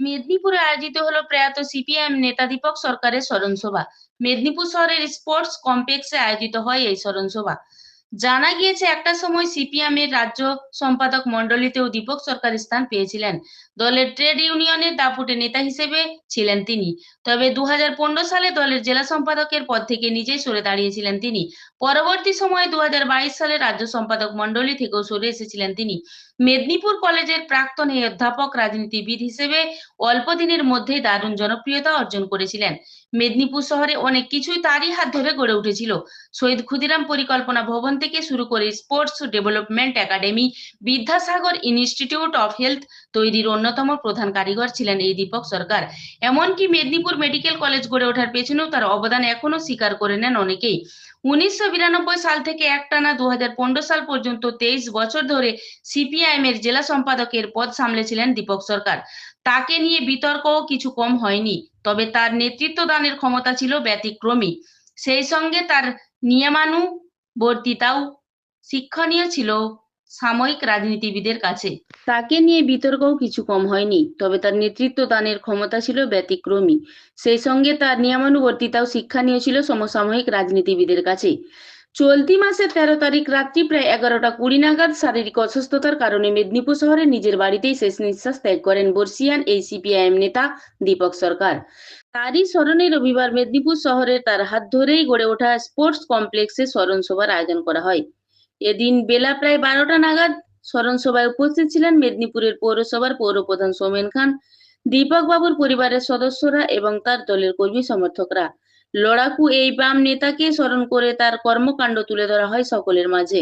মেদিনীপুরে আয়োজিত হলো প্রয়াত সিপিএম নেতা দীপক সরকারের স্মরণ সভা মেদিনীপুর শহরের স্পোর্টস কমপ্লেক্সে আয়োজিত হয় এই স্মরণ সভা জানা গিয়েছে একটা সময় সিপিএম এর রাজ্য সম্পাদক মন্ডলীতেও দীপক সরকার স্থান পেয়েছিলেন। দলের ট্রেড ইউনিয়নের দাপুটে নেতা হিসেবে ছিলেন তিনি। তবে দু সালে দলের জেলা সম্পাদকের পদ থেকে নিজেই সরে দাঁড়িয়েছিলেন তিনি। পরবর্তী সময়ে দু সালে রাজ্য সম্পাদক মন্ডলী থেকেও সরে এসেছিলেন তিনি। মেদিনীপুর কলেজের প্রাক্তন এই অধ্যাপক রাজনীতিবিদ হিসেবে অল্প দিনের মধ্যেই দারুণ জনপ্রিয়তা অর্জন করেছিলেন। মেদিনীপুর শহরে অনেক কিছুই তারই হাত ধরে গড়ে উঠেছিল। শহীদ ক্ষুদিরাম পরিকল্পনা ভবন থেকে শুরু করে sports development academy Vidyasagar institute of health তৈরির অন্যতম প্রধান কারিগর ছিলেন এই দীপক সরকার। এমনকি মেদিনীপুর মেডিকেল কলেজ গড়ে ওঠার পেছনেও তার অবদান এখনও স্বীকার করে নেন অনেকেই। উনিশশো বিরানব্বই সাল থেকে একটানা দু হাজার পনেরো সাল পর্যন্ত তেইশ বছর ধরে সিপিআইএম এর জেলা সম্পাদকের পদ সামলেছিলেন দীপক সরকার। তাকে নিয়ে বিতর্কও কিছু কম হয়নি, তবে তার নেতৃত্ব দানের ক্ষমতা ছিল ব্যতিক্রমী। সেই সঙ্গে তার নিয়মানুবর্তিতাও শিক্ষণীয় ছিল সাময়িক রাজনীতিবিদের কাছে। তাকে নিয়ে বিতর্কও কিছু কম হয়নি, তবে তার নেতৃত্ব দানের ক্ষমতা ছিল ব্যতিক্রমী। সেই সঙ্গে তার নিয়মানুবর্তিতাও শিক্ষণীয় ছিল সমসাময়িক রাজনীতিবিদের কাছে। চলতি মাসের তেরো তারিখ রাত্রি প্রায় এগারোটা কুড়ি নাগাদ শারীরিক অসুস্থতার কারণে মেদিনীপুর শহরে নিজের বাড়িতেই শেষ নিঃশ্বাস ত্যাগ করেন বর্ষিয়ান এই সিপিআইএম নেতা দীপক সরকার। তারই স্মরণে রবিবার মেদিনীপুর শহরের তার হাত ধরেই গড়ে ওঠা স্পোর্টস কমপ্লেক্সে স্মরণ সভার আয়োজন করা হয়। এদিন বেলা প্রায় বারোটা নাগাদ স্মরণ সভায় উপস্থিত ছিলেন মেদিনীপুরের পৌরসভার পৌরপ্রধান সোমেন খান দীপক বাবুর পরিবারের সদস্যরা এবং তার দলের কর্মী সমর্থকরা। লড়াকু এই বাম নেতাকে স্মরণ করে তার কর্মকাণ্ড তুলে ধরা হয় সকলের মাঝে।